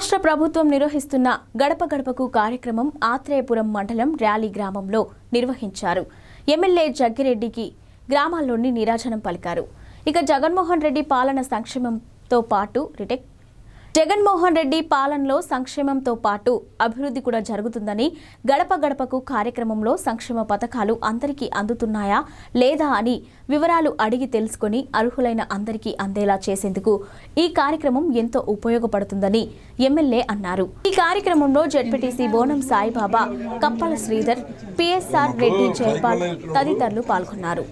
రాష్ట్ర ప్రభుత్వం నిర్వహిస్తున్న గడప గడపకు కార్యక్రమం ఆత్రేయపురం మండలం ర్యాలీ గ్రామంలో నిర్వహించారు. ఎమ్మెల్యే జగ్గిరెడ్డికి గ్రామాల్లోని నిరాజనం పలికారు. ఇక జగన్మోహన్ రెడ్డి పాలన సంక్షేమంతో పాటు రిటెక్ జగన్మోహన్ రెడ్డి పాలనలో సంక్షేమంతో పాటు అభివృద్ధి కూడా జరుగుతుందని గడప గడపకు కార్యక్రమంలో సంక్షేమ పథకాలు అందరికీ అందుతున్నాయా లేదా అని వివరాలు అడిగి తెలుసుకొని అర్హులైన అందరికీ అందేలా చేసేందుకు ఈ కార్యక్రమం ఎంతో ఉపయోగపడుతుందని ఎమ్మెల్యే అన్నారు. ఈ కార్యక్రమంలో జడ్పీటీసీ బోనం సాయిబాబా కప్పల శ్రీధర్ పిఎస్ఆర్ రెడ్డి జైపాల్ తదితరులు పాల్గొన్నారు.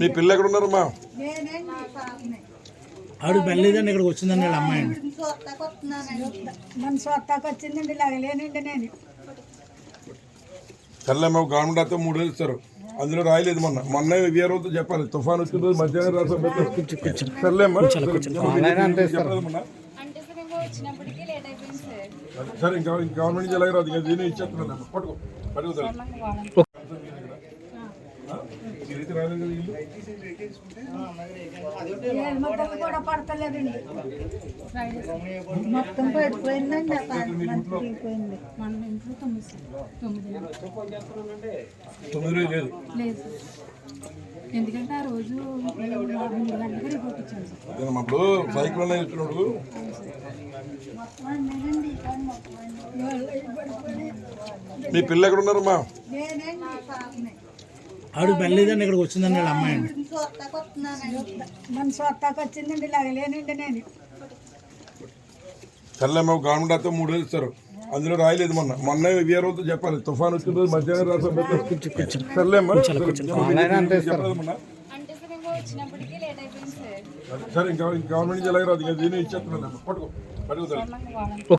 మీ పిల్ల ఎక్కడ ఉన్నారమ్మా ఆవిడ బెల్లేదండి ఇక్కడికి వచ్చిందండి వాళ్ళ అమ్మాయి మన వచ్చిందండి నేను. తెల్లమ్మ గవర్నమెంట్ అయితే మూడు వేలు ఇస్తారు. అందులో రాయలేదు మొన్న. మొన్న ఏ రోజు చెప్పాలి. తుఫాన్ వచ్చిన రోజు మధ్యాహ్నం రాసా సార్ ఇంకా వచ్చినప్పటికీ లేట్ అయిపోయింది సార్. సరే ఇంకా ఇంకా గవర్నమెంట్ నుంచి ఎలాగ రాదు ఇంకా ఇచ్చేస్తున్నాను. పట్టుకో పట్టుకో కదా ఇల్లు కూడా పడతలేదండి మొత్తం పడిపోయిందండి మన ఇంట్లో తొమ్మిది. తొమ్మిది లేదు. లేదు ఎందుకంటే ఆ రోజు మూడు గంటలకు రిపోర్ట్ ఇచ్చాను సార్. అదేనమ్మా, అప్పుడు సైకిల్ మీ పిల్ల ఎక్కడ ఉన్నారమ్మా? ఆవిడ బెల్లేదండి ఇక్కడికి వచ్చిందండి వాళ్ళ అమ్మాయి అండి. మన వచ్చిందండి లాగలేనండి నేను. తెల్లమ్మ గవర్నమెంట్ అయితే మూడు వేలు ఇస్తారు. అందులో రాయలేదు మొన్న. మొన్న ఏ రోజు చెప్పాలి. తుఫాన్ వచ్చిన రోజు మధ్యాహ్నం రాసా సర్లేమ్మా చెప్పలేదు మొన్న అంటే సార్ ఇంకా వచ్చినప్పటికీ లేట్ అయిపోయింది సార్ సరే ఇంకా ఇంకా గవర్నమెంట్ ఎలాగ రాదు? ఇంకా దీన్ని ఇచ్చేస్తున్నాను పట్టుకో. పట్టుకో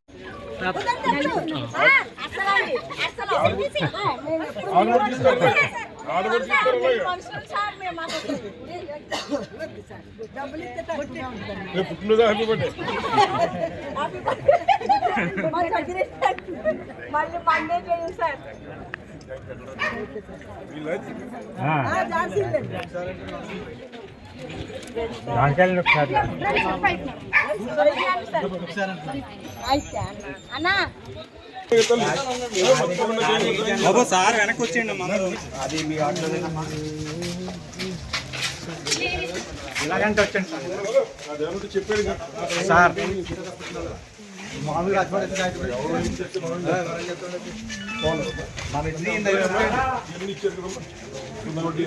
పుట్టినరోజు హ్యాపీ బర్త్డే మళ్ళీ మండే చేయండి సార్. అన్నా. సార్ వెనక్కి వచ్చేయండి అది మీ ఇలాగంటే వచ్చండి. సార్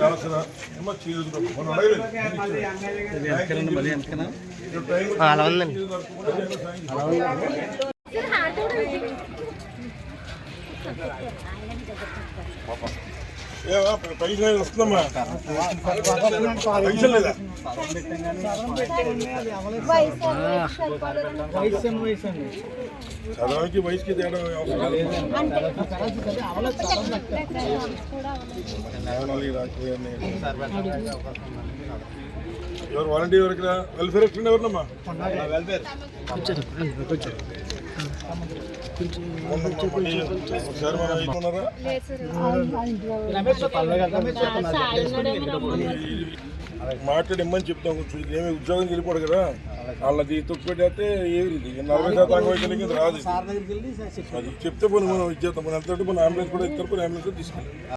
ఆలోచన ఏమో చేయదు మనం దీన్ని ఇచ్చారు. ఇప్పుడు టైం అలా ఉందండి చేయదు అనుకుంటే నేను సాయం చేస్తాను. ఏమా పైసలు వస్తుందమ్మా పైసలు లేదా చదవడానికి వయసుకి తేడా ఎవరు వాలంటీర్ ఎవరు వెల్ఫేర్ ఎక్కడ ఎవరినమ్మా అవునమ్మా, మళ్ళీ మాట్లాడి ఇమ్మని చెప్తాం కొంచెం. ఏమి ఉద్యోగం వెళ్ళిపోడు కదా. వాళ్ళది తొక్కు పెట్టేస్తే ఏమి నలభై శాతం అంగవైకల్యం రాదు అది చెప్తే పోనీ మనం ఇచ్చేస్తాం మనం ఎంత మన అంబులెన్స్ కూడా ఇస్తారు పోనీ అంబులెన్స్ కూడా తీసుకుంటాం.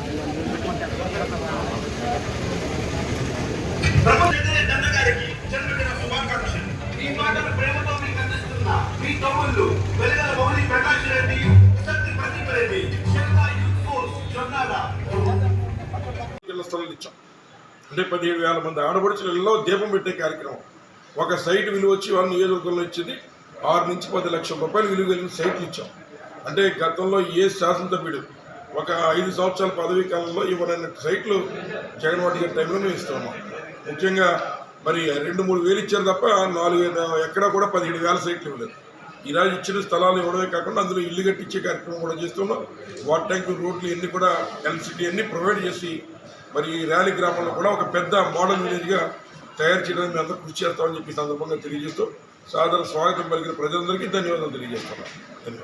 ఇచ్చాం అంటే పదిహేడు వేల మంది ఆడపడుచులలో దీపం పెట్టే కార్యక్రమం. ఒక సైట్ విలువ వచ్చి వన్ నియోజకవర్గంలో ఇచ్చింది. ఆరు నుంచి పది లక్షల రూపాయలు విలువ కలిగిన సైట్లు ఇచ్చాం. అంటే గతంలో ఏ శాసనసభ్యుడు ఒక ఐదు సంవత్సరాల పదవీ కాలంలో ఇవ్వనన్న సైట్లు జగన్మోహన్ గారి టైంలో మేము ఇస్తున్నాం. ముఖ్యంగా మరి రెండు మూడు వేలు ఇచ్చారు తప్ప నాలుగు ఎక్కడా కూడా పదిహేడు వేల సైట్లు ఇవ్వలేదు. ఈరోజు ఇచ్చిన స్థలాలు ఇవ్వడమే కాకుండా అందులో ఇల్లు కట్టించే కార్యక్రమం కూడా చేస్తున్నాం. వాటర్ ట్యాంకులు రోడ్లు ఇవన్నీ కూడా ఎలక్ట్రిసిటీ అన్ని ప్రొవైడ్ చేసి మరి ఈ ర్యాలీ గ్రామంలో కూడా ఒక పెద్ద మోడల్ విలేజ్గా తయారు చేయడానికి మేము అందరూ కృషి చేస్తామని చెప్పి సందర్భంగా తెలియజేస్తూ సాధారణ స్వాగతం పలికిన ప్రజలందరికీ ధన్యవాదాలు తెలియజేస్తున్నాం. ధన్యవాదాలు.